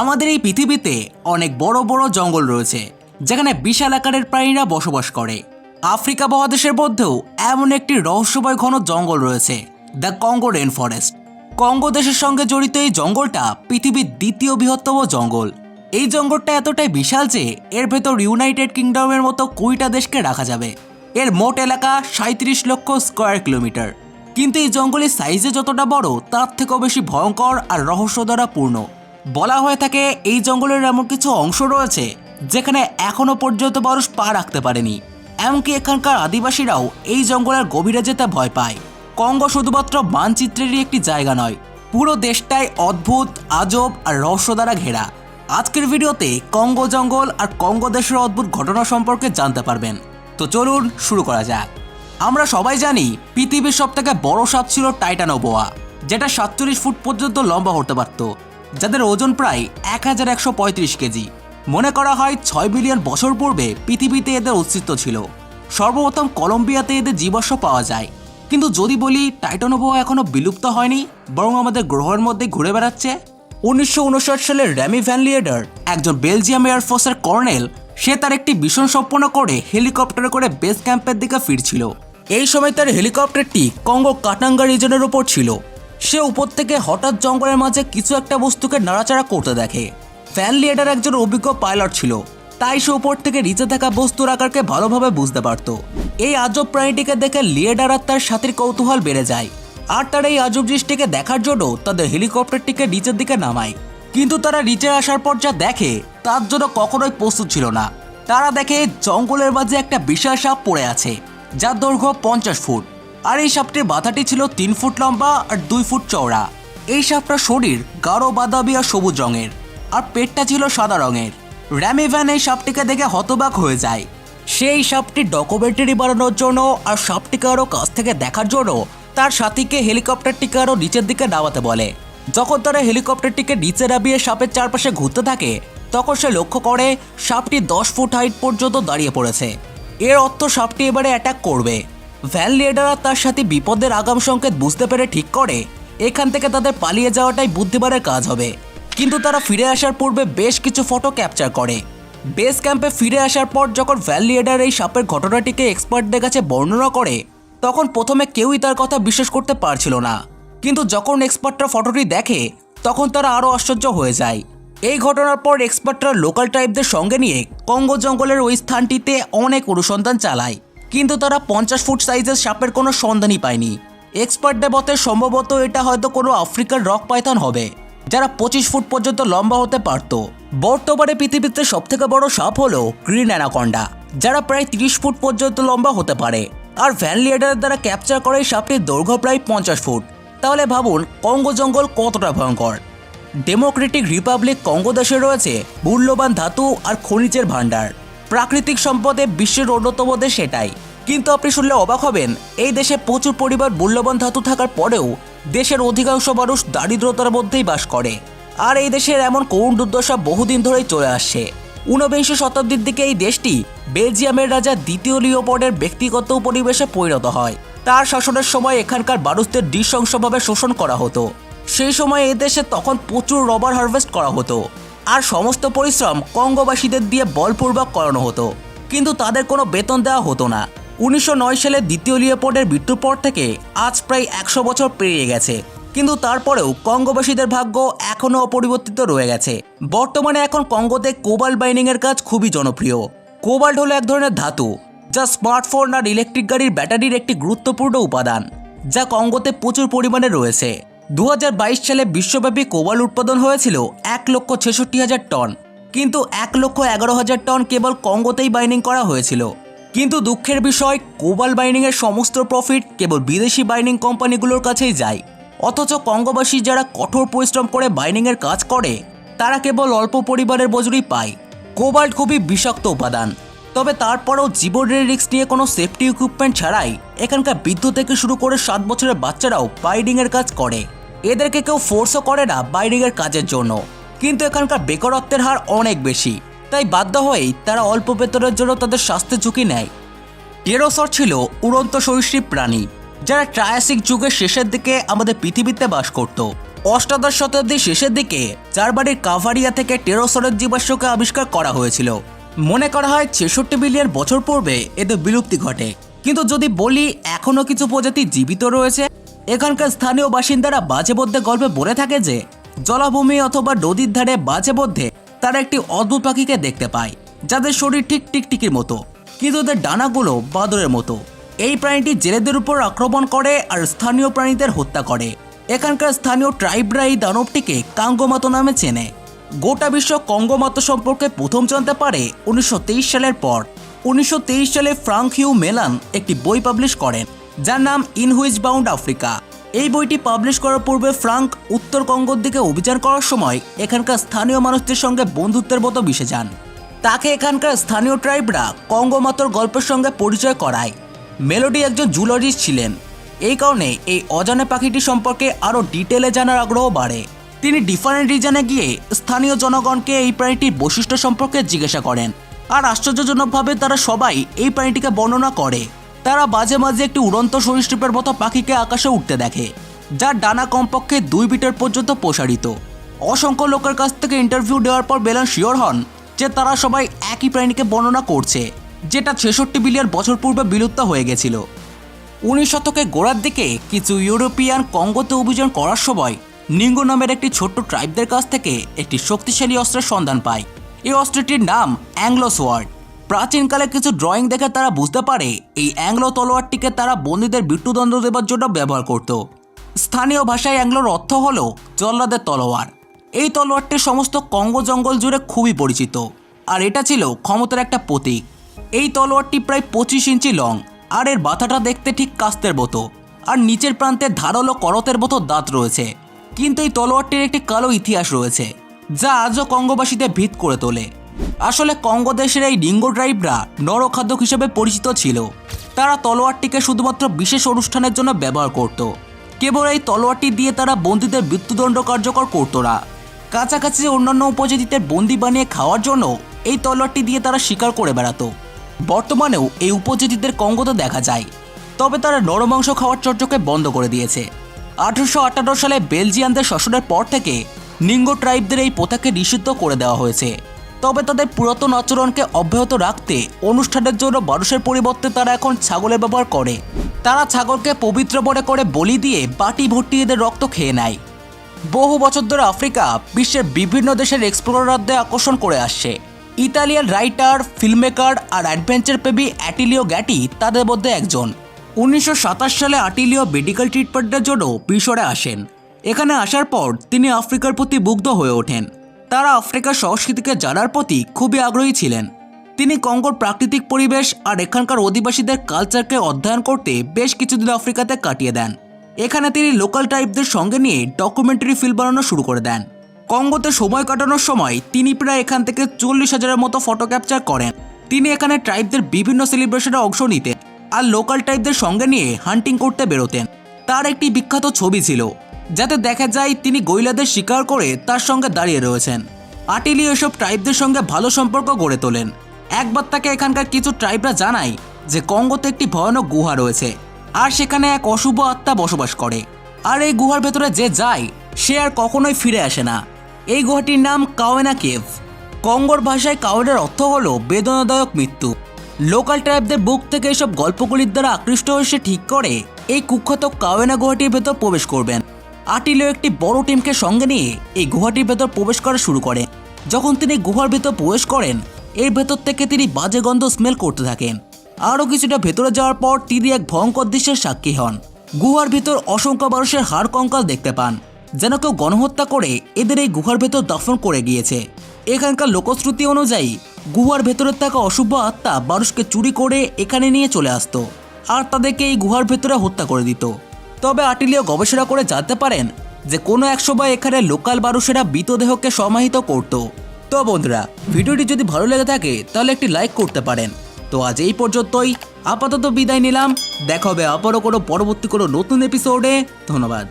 আমাদের এই পৃথিবীতে অনেক বড় বড় জঙ্গল রয়েছে, যেখানে বিশাল আকারের প্রাণীরা বসবাস করে। আফ্রিকা মহাদেশের মধ্যেও এমন একটি রহস্যময় ঘন জঙ্গল রয়েছে, the Congo rain forest Congo দেশের সঙ্গে জড়িত এই জঙ্গলটা পৃথিবীর দ্বিতীয় বৃহত্তম জঙ্গল। এই জঙ্গলটা এতটাই বিশাল যে এর ভেতর ইউনাইটেড কিংডমের মতো কুড়িটা দেশকে রাখা যাবে। এর মোট এলাকা সাঁত্রিশ লক্ষ স্কোয়ার কিলোমিটার। কিন্তু এই জঙ্গলের সাইজে যতটা বড়, তার থেকেও বেশি ভয়ঙ্কর আর রহস্য দ্বারা পূর্ণ। বলা হয়ে থাকে এই জঙ্গলের এমন কিছু অংশ রয়েছে যেখানে এখনও পর্যন্ত মানুষ পা রাখতে পারেনি। এমনকি এখানকার আদিবাসীরাও এই জঙ্গলের গভীরে যেতে ভয় পায়। কঙ্গো শুধুমাত্র মানচিত্রেরই একটি জায়গা নয়, পুরো দেশটাই অদ্ভুত, আজব আর রহস্য দ্বারা ঘেরা। আজকের ভিডিওতে কঙ্গো জঙ্গল আর কঙ্গো দেশের অদ্ভুত ঘটনা সম্পর্কে জানতে পারবেন। তো চলুন শুরু করা যাক। আমরা সবাই জানি পৃথিবীর সব থেকে বড় সাপ ছিল টাইটানোবোয়া, যেটা সাতচল্লিশ ফুট পর্যন্ত লম্বা হতে পারত। যাদের ওজন প্রায় এক হাজার একশো পঁয়ত্রিশ কেজি। মনে করা হয় ছয় মিলিয়ন বছর পূর্বে পৃথিবীতে এদের অস্তিত্ব ছিল। সর্বপ্রথম কলম্বিয়াতে এদের জীবাশ্ম পাওয়া যায়। কিন্তু যদি বলি টাইটানোবোয়া এখনও বিলুপ্ত হয়নি, বরং আমাদের গ্রহের মধ্যে ঘুরে বেড়াচ্ছে। উনিশশো উনষাট সালে র্যামি ভ্যান লিয়েডার, একজন বেলজিয়াম এয়ারফোর্সের কর্নেল, সে তার একটি মিশন সম্পন্ন করে হেলিকপ্টারে করে বেস ক্যাম্পের দিকে ফিরছিল। এই সময় তার হেলিকপ্টারটি কঙ্গো কাটাঙ্গা রিজনের উপর ছিল। সে উপর থেকে হঠাৎ জঙ্গলের মাঝে কিছু একটা বস্তুকে নাড়াচাড়া করতে দেখে। ফ্যান লিয়েডার একজন অভিজ্ঞ পাইলট ছিল। তাই সে উপর থেকে নিচে থাকা বস্তুর আকারকে ভালোভাবে বুঝতে পারত। এই আজব প্রাণীটিকে দেখে লিয়েডার আর তার সাথীর কৌতূহল বেড়ে যায়। আর তারা এই আজব জিনিসটিকে দেখার জন্য তাদের হেলিকপ্টারটিকে নিচের দিকে নামায়। কিন্তু তারা নিচে আসার পর যা দেখে, তার জন্য কখনোই প্রস্তুত ছিল না। তারা দেখে জঙ্গলের মাঝে একটা বিশাল সাপ পড়ে আছে, যার দৈর্ঘ্য পঞ্চাশ ফুট। আর এই সাপটির মাথাটি ছিল তিন ফুট লম্বা আর দুই ফুট চওড়া। এই সাপটার শরীর গাঢ় বাদামি আর সবুজ রঙের, আর পেটটা ছিল সাদা রঙের। র্যামি ভ্যান এই সাপটিকে দেখে হতবাক হয়ে যায়। সেই সাপটি ডকুমেন্টারি বানানোর জন্য আর সাপটিকে আরও কাছ থেকে দেখার জন্য তার সাথীকে হেলিকপ্টারটিকে আরও নিচের দিকে নামাতে বলে। যখন তারা হেলিকপ্টারটিকে নিচে নামিয়ে সাপের চারপাশে ঘুরতে থাকে, তখন সে লক্ষ্য করে সাপটি দশ ফুট হাইট পর্যন্ত দাঁড়িয়ে পড়েছে। এর অর্থ সাপটি এবারে অ্যাটাক করবে। ভ্যান লিডাররা তার সাথে বিপদের আগাম সংকেত বুঝতে পেরে ঠিক করে, এখান থেকে তাদের পালিয়ে যাওয়াটাই বুদ্ধিমানের কাজ হবে। কিন্তু তারা ফিরে আসার পূর্বে বেশ কিছু ফটো ক্যাপচার করে। বেস ক্যাম্পে ফিরে আসার পর যখন ভ্যান লিডার এই সাপের ঘটনাটিকে এক্সপার্টদের কাছে বর্ণনা করে, তখন প্রথমে কেউই তার কথা বিশ্বাস করতে পারছিল না। কিন্তু যখন এক্সপার্টরা ফটোটি দেখে, তখন তারা আরও আশ্চর্য হয়ে যায়। এই ঘটনার পর এক্সপার্টরা লোকাল টাইপদের সঙ্গে নিয়ে কঙ্গো জঙ্গলের ওই স্থানটিতে অনেক অনুসন্ধান চালায়। কিন্তু তারা পঞ্চাশ ফুট সাইজের সাপের কোনো সন্ধানই পায়নি। এক্সপার্টদের মতে সম্ভবত এটা হয়তো কোনো আফ্রিকার রক পাইথন হবে, যারা পঁচিশ ফুট পর্যন্ত লম্বা হতে পারত। বর্তমানে পৃথিবীতে সবথেকে বড় সাপ হলো গ্রিন অ্যানাকন্ডা যারা প্রায় তিরিশ ফুট পর্যন্ত লম্বা হতে পারে। আর ভ্যান লিডারের দ্বারা ক্যাপচার করে এই সাপটির দৈর্ঘ্য প্রায় পঞ্চাশ ফুট। তাহলে ভাবুন কঙ্গো জঙ্গল কতটা ভয়ঙ্কর? ডেমোক্রেটিক রিপাবলিক কঙ্গো দেশে রয়েছে মূল্যবান ধাতু আর খনিজের ভাণ্ডার। প্রাকৃতিক সম্পদে বিশ্বের অন্যতম দেশ সেটাই কিন্তু আপনি শুনলে অবাক হবেন, এই দেশে প্রচুর পরিমাণ মূল্যবান ধাতু থাকার পরেও দেশের অধিকাংশ মানুষ দারিদ্রতার মধ্যেই বাস করে। আর এই দেশের এমন করুণ দুর্দশা বহুদিন ধরেই চলে আসছে। ঊনবিংশ শতাব্দীর দিকে এই দেশটি বেলজিয়ামের রাজা দ্বিতীয় লিওপডের ব্যক্তিগত পরিবেশে পরিণত হয়। তার শাসনের সময় এখানকার মানুষদের নৃশংসভাবে শোষণ করা হতো। সেই সময় এই দেশে তখন প্রচুর রবার হারভেস্ট করা হতো। আর সমস্ত পরিশ্রম কঙ্গোবাসীদের দিয়ে বলপূর্বক করানো হতো। কিন্তু তাদের কোনো বেতন দেওয়া হতো না। উনিশশো নয় সালে দ্বিতীয় লিওপোর্ডের মৃত্যুর পর থেকে আজ প্রায় একশো বছর পেরিয়ে গেছে। কিন্তু তারপরেও কঙ্গোবাসীদের ভাগ্য এখনও অপরিবর্তিত রয়ে গেছে। বর্তমানে এখন কঙ্গোতে কোবাল্ট বাইনিংয়ের কাজ খুবই জনপ্রিয়। কোবাল্ট হলো এক ধরনের ধাতু, যা স্মার্টফোন আর ইলেকট্রিক গাড়ির ব্যাটারির একটি গুরুত্বপূর্ণ উপাদান, যা কঙ্গোতে প্রচুর পরিমাণে রয়েছে। দু হাজার বাইশ সালে বিশ্বব্যাপী কোবাল উৎপাদন হয়েছিল এক লক্ষ ছেষট্টি হাজার টন। কিন্তু এক লক্ষ এগারো হাজার টন কেবল কঙ্গোতেই বাইনিং করা হয়েছিল। কিন্তু দুঃখের বিষয়, কোবাল বাইনিংয়ের সমস্ত প্রফিট কেবল বিদেশি বাইনিং কোম্পানিগুলোর কাছেই যায়। অথচ কঙ্গোবাসী যারা কঠোর পরিশ্রম করে বাইনিংয়ের কাজ করে, তারা কেবল অল্প পরিবারের মজুরি পায়। কোবাল্ট খুবই বিষাক্ত উপাদান। তবে তারপরেও জীবনের রিস্ক নিয়ে কোনো সেফটি ইকুইপমেন্ট ছাড়াই এখানকার বিদ্যুৎ থেকে শুরু করে সাত বছরের বাচ্চারাও বাইডিংয়ের কাজ করে। এদেরকে কেউ ফোর্সও করে না বাইডিংয়ের কাজের জন্য। কিন্তু এখানকার বেকারত্বের হার অনেক বেশি। তাই বাধ্য হয়েই তারা অল্প বেতনের জন্য তাদের স্বাস্থ্য ঝুঁকি নেয়। টেরোসর ছিল উড়ন্ত সরীসৃপ প্রাণী, যারা ট্রায়াসিক যুগের শেষের দিকে আমাদের পৃথিবীতে বাস করত। অষ্টাদশ শতাব্দীর শেষের দিকে চারবাড়ির কাভারিয়া থেকে টেরোসরের জীবাশ্মকে আবিষ্কার করা হয়েছিল। মনে করা হয় ছেষট্টি বিলিয়ন বছর পূর্বে এদের বিলুপ্তি ঘটে। কিন্তু যদি বলি এখনও কিছু প্রজাতি জীবিত রয়েছে এখানকার স্থানীয় বাসিন্দারা বাজে বদ্ধে গল্পে বলে থাকে যে, জলাভূমি অথবা নদীর ধারে বাজে বদ্ধে তারা একটি অদ্ভুত পাখিকে দেখতে পায়, যাদের শরীর ঠিক টিকটিকির মতো, কিন্তু ওদের ডানাগুলো বাদরের মতো। এই প্রাণীটি জেলেদের উপর আক্রমণ করে আর স্থানীয় প্রাণীদের হত্যা করে। এখানকার স্থানীয় ট্রাইবরা এই দানবটিকে কাঙ্গমাতো নামে চেনে। গোটা বিশ্ব কঙ্গমাতো সম্পর্কে প্রথম জানতে পারে উনিশশো তেইশ সালের পর। উনিশশো তেইশ সালে ফ্রাঙ্ক হিউ মেলান একটি বই পাবলিশ করেন। যার নাম ইন হুইচ বাউন্ড আফ্রিকা এই বইটি পাবলিশ করার পূর্বে ফ্রাঙ্ক উত্তর কঙ্গোর দিকে অভিযান করার সময় এখানকার স্থানীয় মানুষদের সঙ্গে বন্ধুত্বের মতো মিশে যান। তাকে এখানকার স্থানীয় ট্রাইবরা কঙ্গমাতোর গল্পের সঙ্গে পরিচয় করায়। মেলোডি একজন জুলরিস্ট ছিলেন। এই কারণে এই অজানা পাখিটি সম্পর্কে আরও ডিটেলে জানার আগ্রহ বাড়ে। তিনি ডিফারেন্ট রিজনে গিয়ে স্থানীয় জনগণকে এই প্রাণীটির বৈশিষ্ট্য সম্পর্কে জিজ্ঞাসা করেন। আর আশ্চর্যজনকভাবে তারা সবাই এই প্রাণীটিকে বর্ণনা করে। তারা মাঝে মাঝে একটি উড়ন্ত সরীসৃপের মতো পাখিকে আকাশে উঠতে দেখে, যার ডানা কমপক্ষে দুই মিটার পর্যন্ত প্রসারিত। অসংখ্য লোকের কাছ থেকে ইন্টারভিউ দেওয়ার পর বেলান শিওর হন যে তারা সবাই একই প্রাণীকে বর্ণনা করছে, যেটা ছেষট্টি বিলিয়ন বছর পূর্বে বিলুপ্ত হয়ে গেছিল। উনিশ শতকে গোড়ার দিকে কিছু ইউরোপিয়ান কঙ্গোতে অভিযান করার সময় নিঙ্গো নামের একটি ছোট্ট ট্রাইবদের কাছ থেকে একটি শক্তিশালী অস্ত্রের সন্ধান পায়। এই অস্ত্রটির নাম অ্যাংলো সোয়ার্ড প্রাচীনকালে কিছু ড্রয়িং দেখে তারা বুঝতে পারে, এই অ্যাংলো তলোয়ারটিকে তারা বন্দীদের মৃত্যুদণ্ড দেবার জন্য ব্যবহার করত। স্থানীয় ভাষায় অ্যাংলোর অর্থ হল জল্লাদের তলোয়ার। এই তলোয়ারটি সমস্ত কঙ্গো জঙ্গল জুড়ে খুবই পরিচিত, আর এটা ছিল ক্ষমতার একটা প্রতীক। এই তলোয়ারটি প্রায় পঁচিশ ইঞ্চি লং আর এর বাথাটা দেখতে ঠিক কাস্তের মতো, আর নিচের প্রান্তে ধারালো করতের মতো দাঁত রয়েছে। কিন্তু এই তলোয়ারটির একটি কালো ইতিহাস রয়েছে, যা আজও কঙ্গোবাসীদের ভিত করে তোলে। আসলে কঙ্গো দেশের এই ডিঙ্গো ট্রাইবরা নরখাদ্য হিসেবে পরিচিত ছিল। তারা তলোয়ারটিকে শুধুমাত্র বিশেষ অনুষ্ঠানের জন্য ব্যবহার করত। কেবল এই তলোয়ারটি দিয়ে তারা বন্দীদের মৃত্যুদণ্ড কার্যকর করতো না। কাছাকাছি অন্যান্য উপজাতিদের বন্দি বানিয়ে খাওয়ার জন্য এই তলোয়ারটি দিয়ে তারা শিকার করে বেড়াতো। বর্তমানেও এই উপজাতিদের কঙ্গোতে দেখা যায়। তবে তারা নরমাংস খাওয়ার চর্চাকে বন্ধ করে দিয়েছে। আঠারোশো আটান্ন সালে বেলজিয়ানদের শাসনের পর থেকে নিঙ্গো ট্রাইবদের এই প্রথাকে নিষিদ্ধ করে দেওয়া হয়েছে। তবে তাদের পুরাতন আচরণকে অব্যাহত রাখতে অনুষ্ঠানের জন্য মানুষের পরিবর্তে তারা এখন ছাগলের ব্যবহার করে। তারা ছাগলকে পবিত্র মনে করে বলি দিয়ে বাটি ভর্তি এদের রক্ত খেয়ে নেয়। বহু বছর ধরে আফ্রিকা বিশ্বের বিভিন্ন দেশের এক্সপ্লোরারদের আকর্ষণ করে আসছে। ইতালিয়ান রাইটার, ফিল্মমেকার আর অ্যাডভেঞ্চার প্রেমী অ্যাটিলিও গ্যাটি তাদের মধ্যে একজন। উনিশশো সাতাশ সালে আটিলিও মেডিকেল ট্রিটমেন্টের জন্য মিশরে আসেন। এখানে আসার পর তিনি আফ্রিকার প্রতি মুগ্ধ হয়ে ওঠেন। তারা আফ্রিকার সংস্কৃতিকে জানার প্রতি খুবই আগ্রহী ছিলেন। তিনি কঙ্গোর প্রাকৃতিক পরিবেশ আর এখানকার অধিবাসীদের কালচারকে অধ্যয়ন করতে বেশ কিছুদিন আফ্রিকাতে কাটিয়ে দেন। এখানে তিনি লোকাল টাইপদের সঙ্গে নিয়ে ডকুমেন্টারি ফিল্ম বানানো শুরু করে দেন। কঙ্গোতে সময় কাটানোর সময় তিনি প্রায় এখান থেকে চল্লিশ হাজারের মতো ফটো ক্যাপচার করেন। তিনি এখানে ট্রাইবদের বিভিন্ন সেলিব্রেশনে অংশ নিতেন আর লোকাল টাইপদের সঙ্গে নিয়ে হান্টিং করতে বেরোতেন। তার একটি বিখ্যাত ছবি ছিল যাতে দেখা যায় তিনি গইলাদের শিকার করে তার সঙ্গে দাঁড়িয়ে রয়েছেন। আটিলি এসব ট্রাইবদের সঙ্গে ভালো সম্পর্ক গড়ে তোলেন। একবার তাকে এখানকার কিছু ট্রাইবরা জানায় যে কঙ্গোতে একটি ভয়ানক গুহা রয়েছে, আর সেখানে এক অশুভ আত্মা বসবাস করে। আর এই গুহার ভেতরে যে যায়, সে আর কখনোই ফিরে আসে না। এই গুহাটির নাম কাওয়েনা কেভ। কঙ্গোর ভাষায় কাওয়েনার অর্থ হলো বেদনাদায়ক মৃত্যু। লোকাল ট্রাইবদের বুক থেকে এসব গল্পগুলির দ্বারা আকৃষ্ট হয়ে সে ঠিক করে, এই কুখ্যাত কাওয়েনা গুহাটির ভেতর প্রবেশ করবেন। আটিলো একটি বড় টিমকে সঙ্গে নিয়ে এই গুহাটির ভেতর প্রবেশ করা শুরু করে। যখন তিনি গুহার ভেতর প্রবেশ করেন, এর ভেতর থেকে তিনি বাজে গন্ধ স্মেল করতে থাকেন। আরও কিছুটা ভেতরে যাওয়ার পর তিনি এক ভয়ঙ্কর দৃশ্যের সাক্ষী হন। গুহার ভিতর অসংখ্য মানুষের হাড় কঙ্কাল দেখতে পান, যেন কেউ গণহত্যা করে এদের এই গুহার ভেতর দফন করে গিয়েছে। এখানকার লোকশ্রুতি অনুযায়ী, গুহার ভেতরে থাকা অশুভ আত্মা মানুষকে চুরি করে এখানে নিয়ে চলে আসতো, আর তাদেরকে এই গুহার ভেতরে হত্যা করে দিত। তবে আটিলীয় গবেষণা করে জানতে পারেন যে কোনো এক সময় এখানে লোকাল মানুষেরা মৃতদেহকে সমাহিত করত। তো বন্ধুরা, ভিডিওটি যদি ভালো লেগে থাকে, তাহলে একটি লাইক করতে পারেন। তো আজ এই পর্যন্তই। আপাতত বিদায় নিলাম। দেখা হবে আবারও কোনো পরবর্তী কোনো নতুন এপিসোডে ধন্যবাদ।